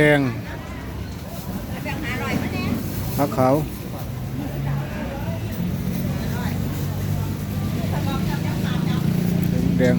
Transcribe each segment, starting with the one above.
ดงผักขาวแดง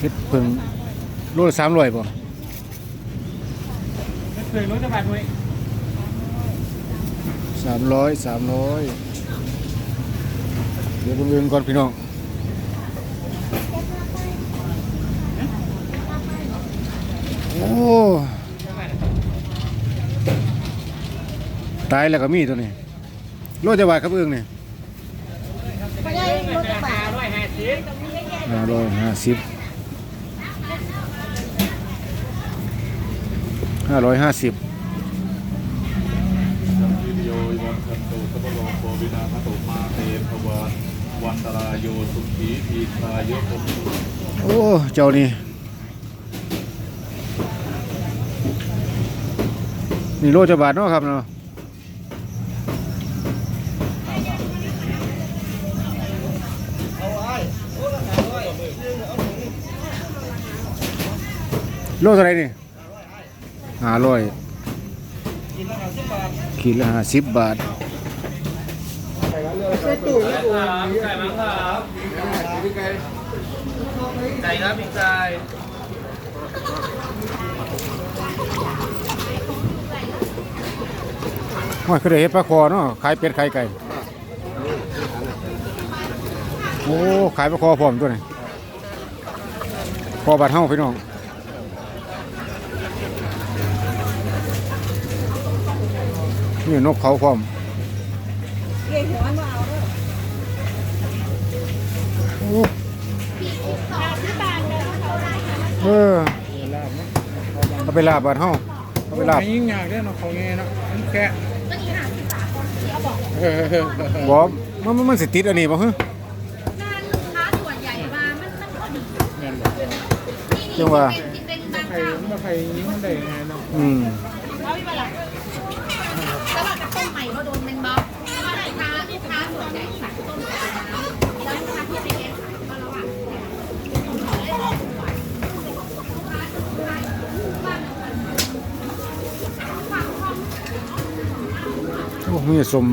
เฮ็ดพิ่งโลละสามร้อยป่ะเคยรู้จักบัตรด้วย สามร้อยสามร้อยเดี๋ยวเบิ่งก่อนพี่น้องโอ้ตายแล้วก็มีตัวนี้โลจะบาทครับเอื้องนี่ไม่ได้รถกระบะร้อยห้าสิบห้าร้อยห้าสิบห้าร้อยห้าสิบ วิริโยวัน คันโตสัพพโลกโควินาคโตมาเตภวะวันตรายโยสุขีทีคายโยมโอ้ เจ้านี่นี่โลจะบาทเนาะครับเนาะโลเท่าไรนี่ห้าร้อย ขีดละห้าสิบบาทครับไก่มั้งครับไก่ครับพี่ไก่ว่าคือได้เห็ดปลาคอเนาะขายเป็ดขายไก่ โอ้ ขายปลาคอพร้อมตัวนี้คอบาดเฮาพี่น้อง นี่นกเขาพร้อมเรียกหัวมาเอาเด้อโอ้เออเอาไปลาบบาดเฮาเอาไปลาบยิ่งอยากได้เนาะเขาไงเนาะมันแกะบอมันมันมันสิติดอันนี้บ่ฮะงานลูกค้าส่วนใหญ่มามันมันก็ดีเงินจังว่าเป็นเป็นบางใครเจ้ามาใครยิ่งมันได้ไงเนาะอืม เขาไม่เป็นไรแต่ ว่ากระต้มใหม่เขาโดนเป็นบล็อกเพราะลูกค้าลูกค้าส่วนใหญ่สั่งต้มกับน้ำแล้วลูกค้าที่ไปเลี้ยงขายก็ระหว่างโอ้มีสม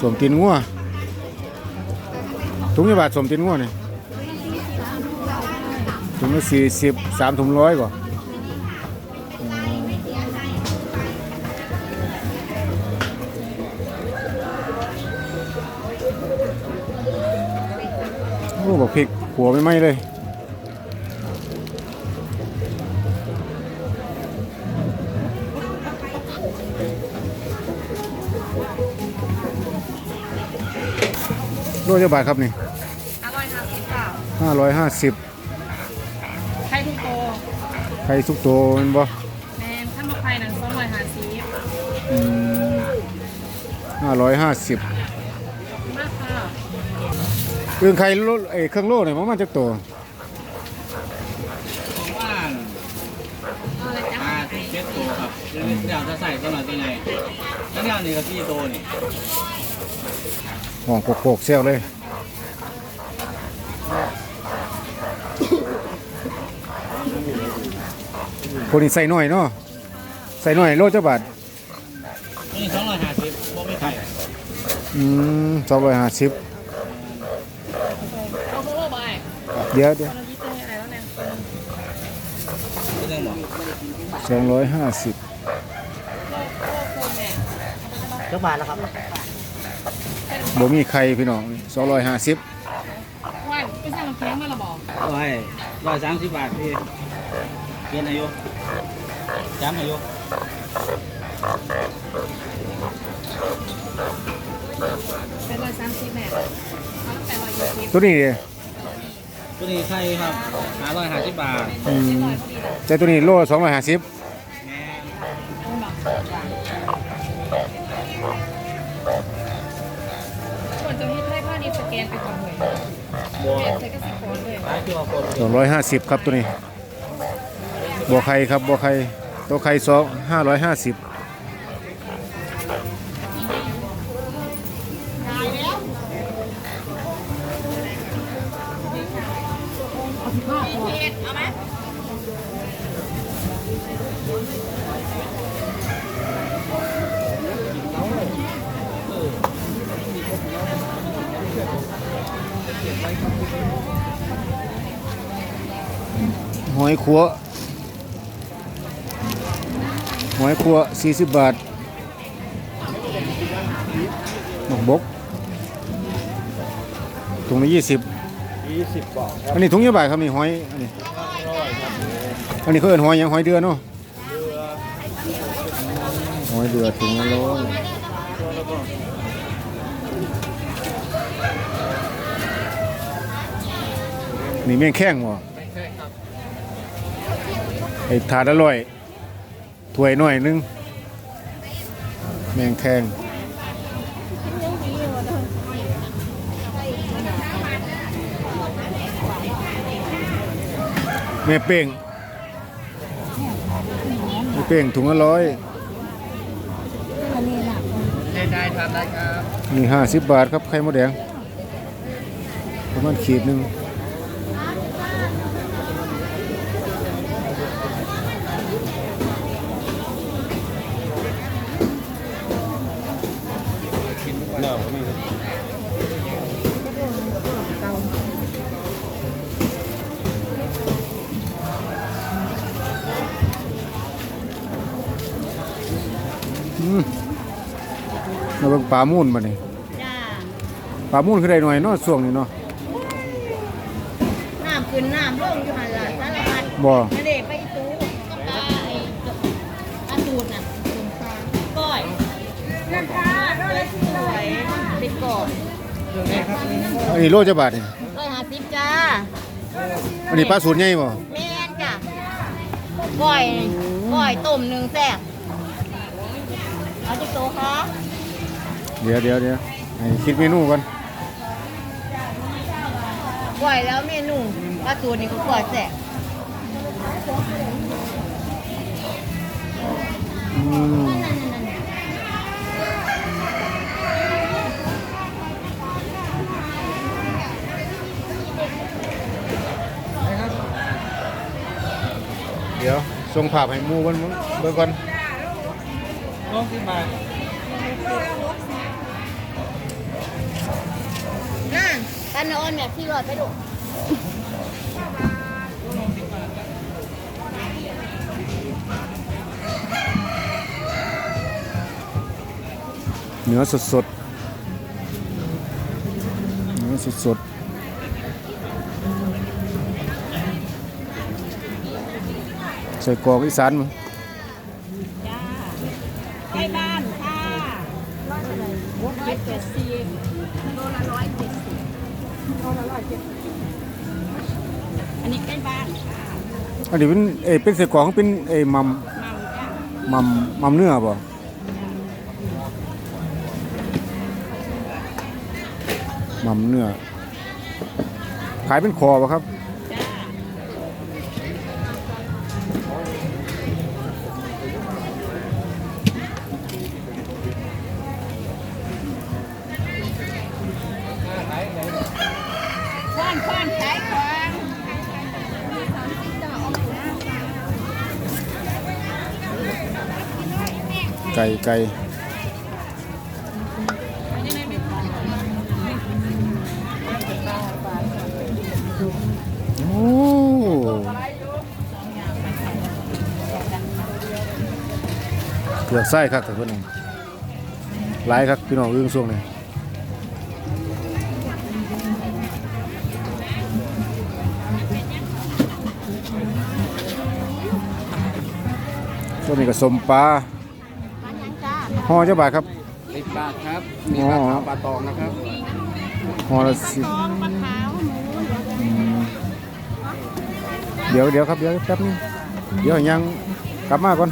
สมตีนงัวถุงยี่บาทสมตีนงัวนี่ถุงละสี่สิบสามถุงร้อยกว่า หัวไม่ไหม้เลย โลจะบาทครับนี่อร่อยค่ะสิบเก้าห้าร้อยห้าสิบไข่ทุกโตไข่ทุกตัวแมันบ่แมนถ้ามาไข่นั้นสองร้อยห้าสิบห้าร้อยห้าสิบมากค่ะ เรื่องไข่โลไอ้เครื่องโลเนี่ยมันมาจากตัวว่างเอาอะไรจ๊ะอ่าที่เช็ดตัวครับเดี๋ยวจะใส่ตัวหน่อยตัวไหนแล้วเนี่ยนี่ก็ที่โตนี่ห่องโกกๆเซลเลยคนนี้ใส่หน่อยเนาะใส่หน่อยโลจะบาทนี่สองร้อยห้าสิบพวกไม่ไข่อืมสองร้อยห้าสิบ เอาโบโลบาย เดี๋ยวเดี๋ยวเราดีเจอะไรแล้วเนี่ยเรื่องหมอสองร้อยห้าสิบโลโลคูณเนี่ยจักบาทแล้วครับบ่มีไข่พี่น้องสองร้อยห้าสิบวันไม่ใช่เราเคี้ยงมาละบอกร้อยร้อยสามสิบบาทพี่เกียนอายุจำอายุเป็นร้อยสามสิบแม่เอาแปดร้อยยี่สิบ ตัวนี้ดิตัวนี้ไข่ครับหาร้อยห้าสิบบาทอืมแต่ตัวนี้โลสองร้อยห้าสิบแม่ควรจะให้ให้ผ้านี้สแกนไปก่อนเลยบัวเปลี่ยนใช้กระสิโคนเลยขายตัวคนสองร้อยห้าสิบครับตัวนี้บัวไข่ครับบัวไข่เตัวไข่สองห้าร้อยห้าสิบ ดเอาไหมหอยขัวหอยขัวสี่สิบบาทหมกบกถุงละยี่ สิบยี่สิบบาทครับอันนี้ถุงยี่บาทครับนี่หอยอันนี้อันนี้เขาเอิ้นหอยหยังหอยเดือเนาะหอยเดือถุงละร้อยนี่แม่งแข้งบ่ไอ้ถาดอร่อยถ้วยหน่อยนึงแมงแข้ง แม่เป้งแม่เป้งถุงละร้อยอันนี้น่ะได้ทานได้ครับนี่ห้าสิบบาทครับไข่มดแดงประมาณขีดหนึ่ง ปลามูนมาเนี่จ้าปลามูนคือได้หน่อยเนาะช่วงนี้เนาะน้ำขึ้นน้ำลงอยู่หันละสารพัดบ่นั่นเด็ไปอีตู้กับปลาไอ้ปลาตูดน่ะตูดปลาก้อยราคาด้วยสวยเป็นก่อนอันนี้โลจะบาทนี่ร้อยห้าสิบจ้าอันนี้ปลาสูตรใหญ่บ่แม่นจ้ะก้อยก้อยต้มหนึ่งแซ่บเอาจิ๊กโตคะเดี๋ยวเดี๋ยวเดี๋ยวให้คิดเมนูก่อนก้อยแล้วเมนูปลาตูดนี่ก็ก้อยแซ่บอืมเดี๋ยวส่งภาพให้หมู่เบิ่งเบิ่งก่อน ต้องสิบบา ทนั่นปลาโนอนแบบที่รอดไปดูเนื้อสดสดๆเนื้อสดสดๆใส่กรอกอีสานมั้งใกล้บ้านค่ะร้อยเท่าไหร่ร้อยเจ็ดสิบ อันนี้ใกล้บ้านค่ะอันนี้เป็นเอเป็นเส่กของเป็นเอมัมเมาจ้ะมัมมัมเนื้อบ่มัมเนื้อขายเป็นคอบ่ครับ ไก่ไก่โอ้เกือกไส้ครับแต่เพื่อนหลายครับพี่น้องเรื่องช่วงนี้ช่วงนี้ก็สมปลา ห่อเจ้าบาทครับ สิบบาทครับ มีปลาขาวปลาตองนะครับห่อละสิบทองปลาขาวหมูอืมเดี๋ยวเดี๋ยวครับเดี๋ยวแป๊บนึงเดี๋ยวยังกลับมาก่อน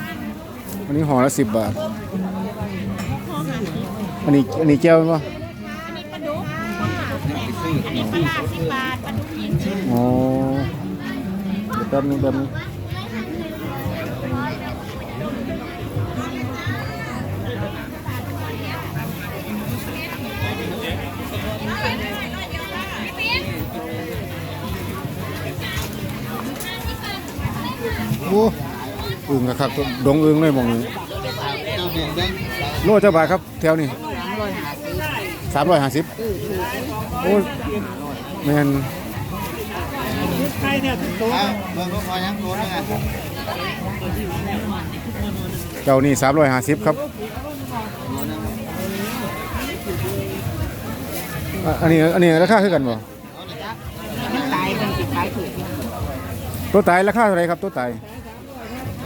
อันนี้ห่อละสิบบาทอันนี้อันนี้แก้วมั้ยอันนี้ปลาดุกอันนี้ปลาร้าสิบบาทปลาดุกยี่สิบอ๋อเดี๋ยวแป๊บนึงแป๊บนึง อึ่งครับดงอึ่งเลยหมองนี้โลเจ้าบาทครับแถวนี้สามร้อยห้าสิบโอ้ยแมนเบิ่งก็พอยังรู้แล้วไงเจ้านี่สามร้อยห้าสิบครับอะอันนี้อันนี้ราคาคือกันบ่ตายกันสิขายถูกตัวตายราคาเท่าไหรครับตัวตาย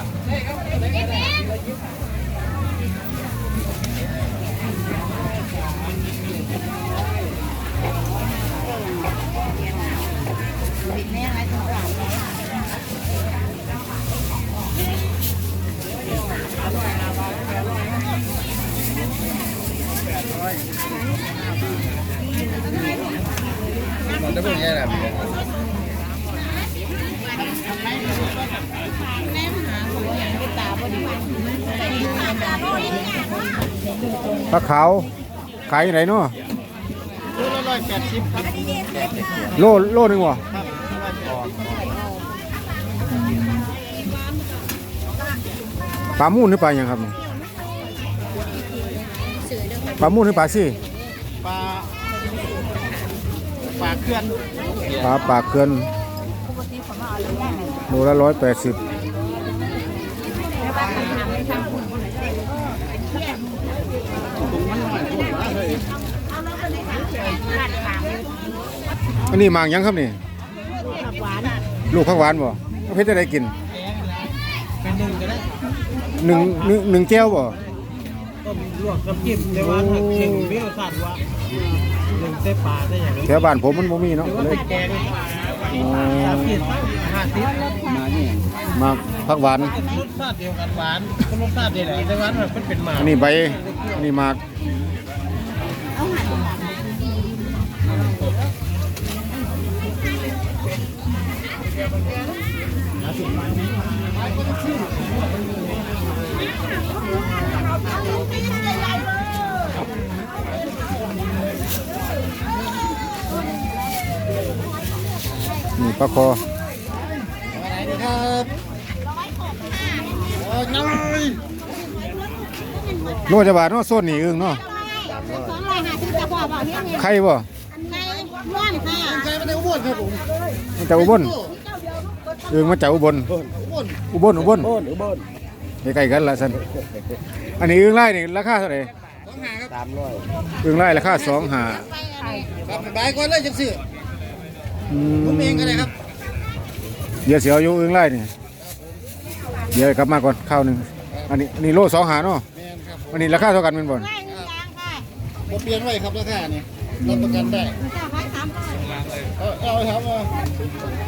่ะ ปลาขาว ขายอยู่ไหนเนาะรู้ละร้อยแปดสิบครับโลโลหนึงวะปลามูนหรือปลาหยังครับนี่ปลามูนหรือปลาซี่ปลาปลาเคลื่อนปลาปากเกลือนโลละร้อยแปดสิบ อันนี้หมากหยังครับนี่หวานลูกผักหวานบ่เอาเพชรจะได้กินเป็นหนึ่งก็ได้หนึ่งหนึ่งหนึ่งแก้วบ่ต้มลวกกับจิ้มแต่ว่าถ้าเข่งเบี้ยวสัตว์ว่าหนึ่งเส้ปลาได้อย่างนี้แถวบ้านผมมันบ่มีเนาะหรือว่าเลยเป็นแกงอ๋อสามขีดห้าสิบมาเนี่ยหมากผักหวาน รสชาติเดียวกันหวานก็รสชาติเดียวกันแต่ว่ามันเป็นหมาอันนี้ใบอันนี้หมาก นี่ปลาคอครับโอ้ยน้อยโลจะบาทเนาะโซนนี่อึ้งเนาะสองร้อยห้าสิบจะพอบอกเนี่ยไข่บ่ในร่อนค่ะใครมาได้อ้วนครับผมมาจากอุบล อึ้งมาจากอุบล อุบล อุบลใกล้ๆกันละสันอันนี้อึ้งไล่นี่ราคาเท่าไหร่สามร้อยอึ้งไล่ราคาสองหาครับบายก่อนเลยจังสิอืผมเองก็ได้ครับ เดี๋ยวเสียวอยู่อึ้งไล่นี่เดี๋ยวกลับมาก่อนข้าวหนึ่งอันนี้อันนี้โลสองหาเนาะแม่นครับอันนี้ราคาเท่ากันเป็นบ่อนได้หนึ่งยางค่ะผมเปลี่ยนไว้ครับราคานี่รับประกันได้จะไว้สามร้อยเอาเอาครับเอา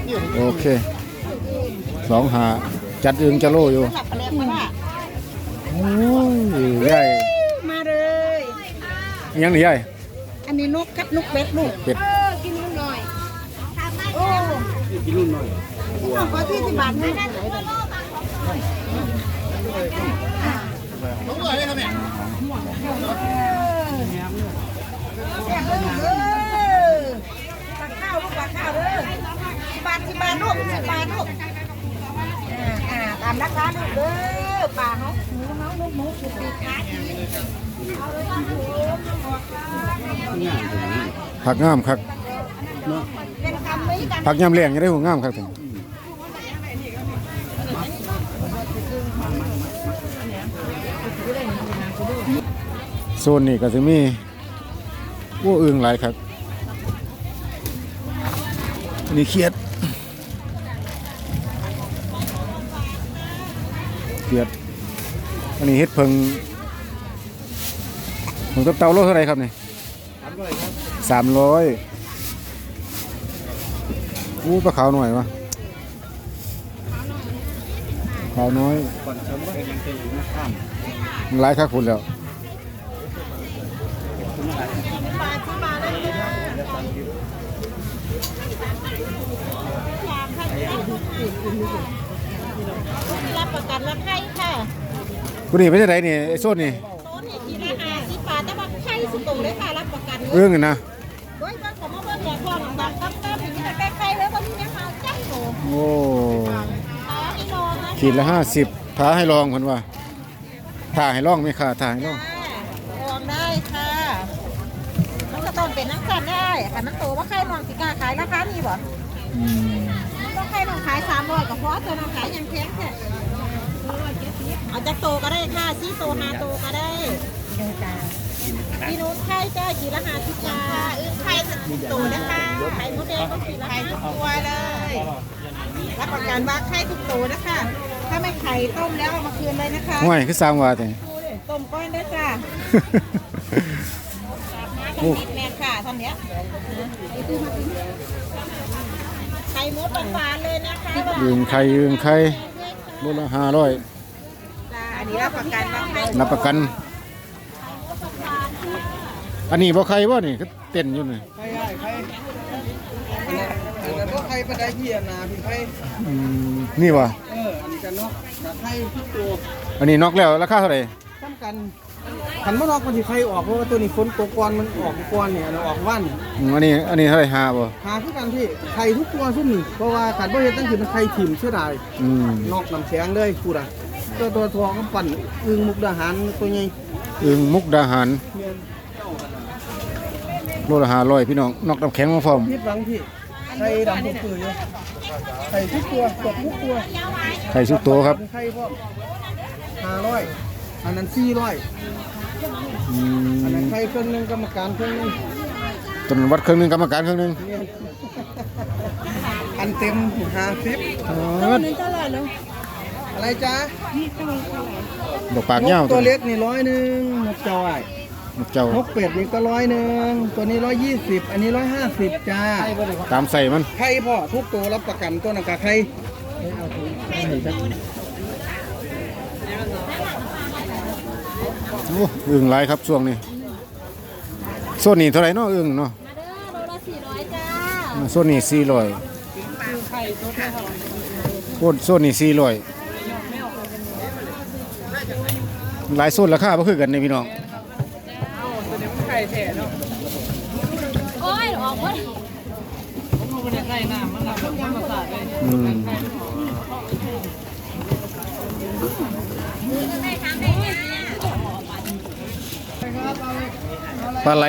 นี่โอเค สองหาจัดอึ้งจะโลอยู่หลับไปแล้วเพราะว่าโอ้ยใหญ่มาเลย ยังนี่ใหญ่อันนี้นกกับนกเป็ดลูกเป็ดเออกินลูกหน่อยโอ้กินลูกหน่อยขอที่สิบบาทนะผมเลยครับเนี่ยเออปลาข้าวลูกปลาข้าวเด้อสิบบาทสิบบาทลูกสิบบาทลูก อ่าอ่าตามราคาลูกเด้อปลาเขาหมูเขาลูกหมูสุดปีกขาดผักงามครับเป็นคำไม่กันผักยำแรงยังได้หัวงามครับผมโซนนี้ก็จะมีวัวอึ่งหลายครับนนี้เขียด เขียดอันนี้เฮ็ดเพิงผมกับเตาโลเท่าไหรครับเนี่ยสามร้อยอู้ปลาขาวหน่อยวะขาวน้อยก่อนเชิญว่ายังเป็นอยร้ามมันหลายค่าคุณแล้วอ รปลาที่มาแล้วจ้าอยากให้รับประกันว่าไข่ค่ะคุณนี่เป็นจังไดนี่ไอ้โซนนี่โต๊ะนี่ทีละห้าสิบบาทแต่ว่าไข่สุดโต่งเลยค่ะรับประกันเลยเอื้องนี่นะโดยว่าผมมาเบิ่งอย่างก่อนดังตั้มตั้มอย่างนี้แต่ไข่เลยวันนี้นะคะจังโตโอ้ตาให้ลองนะขีดละห้าสิบท้าให้ลองคนว่าท้าให้ลองไหมค่ะท้าให้ลองลองได้ค่ะมันก็ต้องเป็นน้ำกันได้ค่ะมันโตว่าไข่ลองสิกล้าขายราคานี้บ่อืม ต้องไข่ลองขายสามร้อยก็พอตัวน้องขายยังแพงแค่เอาจากโตก็ได้ค่ะซี่โตหาโตก็ได้พี่นุ้นไข่จ้ากี่ละหาสิบบาอึ้งไข่โตนะคะไข่มดแดงก็กี่ละห้าสิบตัวเลยรับประกันว่าไข่ทุกตัวนะคะ ถ้าไม่ไข่ต้มแล้วเอามาคืนเลยนะคะห่วยคือสร้างว่าแต่ต้มก้อนด้วยจ้ะโอ้ต้องนิดแม่ค่ะท่านเนี้ย ข่มดหวานๆเลยนะคะยืงไข่ยืงไข่โลละห้าร้อยจ้ะอันนี้รับประกันว่าไข่รับประกัน อันนี้บ่ไข่บ่นี่ก็เต้นอยู่นี่ใครได้ใครอันนั้นก็ใครไปได้เหี้ยนาพี่ใครอืมนี่วะเอออันนี้กันเนาะกับใครทุกตัวอันนี้นอกแล้วราคาเท่าไหร่ซ้ำกัน ขันมานอกมันสิใครออกเพราะว่าตัวนี้ฝนตกก่อนมันออกก่อนเนี่ยเราออกวันอืมอันนี้อันนี้เท่าไหร่ห้าบ่หาคือกันพี่ไข่ทุกตัวซุ่มนี่เพราะว่าขันบ่เฮ็ดตั้งคือมันไข่ถิ่มเสียดายอืมนอกน้ำแข็งเลยพูดอะตัวตัวทองก็ปั่นอึงมุกดาหารตัวใหญ่อึงมุกดาหารโลละห้าร้อยพี่น้องนอกน้ำแข็งมาพร้อมพิษหวังพี่ไข่ดำปื้อๆอยู่ไข่ทุกตัวตกทุกตัวไข่สุกโตครับไข่พ่อห้าร้อยอันนั้นสี่ร้อย อือันนั้นมไข่เครื่องหนึงกรรมการเครื่องหนึงต้นวัดเครื่องหนึงกรรมการเครื่องหนึงเนี่ยอันเต็มห้าสิบอ๋ออะไรจ๊ะดอกปากยาวนกตัวเล็กนี่ร้อยหนึ่งนกจอยนกเจ้านกเป็ดนี่ก็ร้อยหนึ่งตัวนี้ร้อยยี่สิบอันนี้ร้อยห้าสิบจ้าตามใส่มัน ไข่พ่อทุกตัวรับประกันตัวนักกะไข่ โอ้อึงหลายครับช่วงนี้โซนนี้เท่าไหร่เนาะอึงเนาะมาเด้อโลละสี่ร้อยจ้าอ่าโซนนี้สี่ร้อยโซนโซนนี้สี่ร้อยหลายโซนราคาบ่คือกันในพี่น้องโอ้ยออกหมดอืม ปลาไหล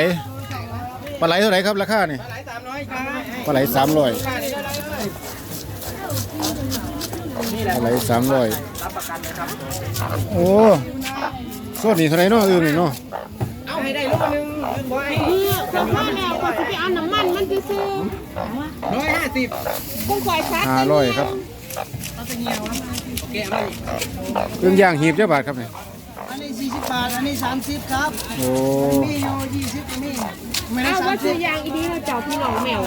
ปลาไหลเท่าไหร่ครับราคานี่ปลาไหลสามร้อยปลาไหลสามร้อยปลาไหลสามร้อยโอ้ส่วนนี้เท่าไหร่เนาะอื่นนี่เนาะเอาให้ได้ลูกนึงหนึ่งร้อยสองร้อยแล้วก็จะไปเอาน้ำมันมันซื้อร้อยห้าสิบพุ่งควายชักห้าร้อยครับเครื่องย่างหีบเจ้าบาทครับเนี่ย อันนี้สี่สิบบาท อันนี้สามสิบครับโอ้มีอยู่ยี่สิบมีไม่ได้เอาสาว่ามสิซื้อบยางอีนี้เราเจ้าพี่น้องแมว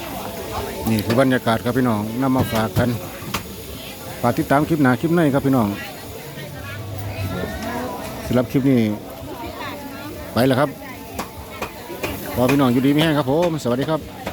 นี่คือบรรยากาศครับพี่น้องนำมาฝากกันฝากติดตามคลิปหน้าคลิปในครับพี่น้องสำหรับคลิปนี้ ไปแล้วครับขอพี่น้องอยู่ดีไม่แห้งครับผมสวัสดีครับ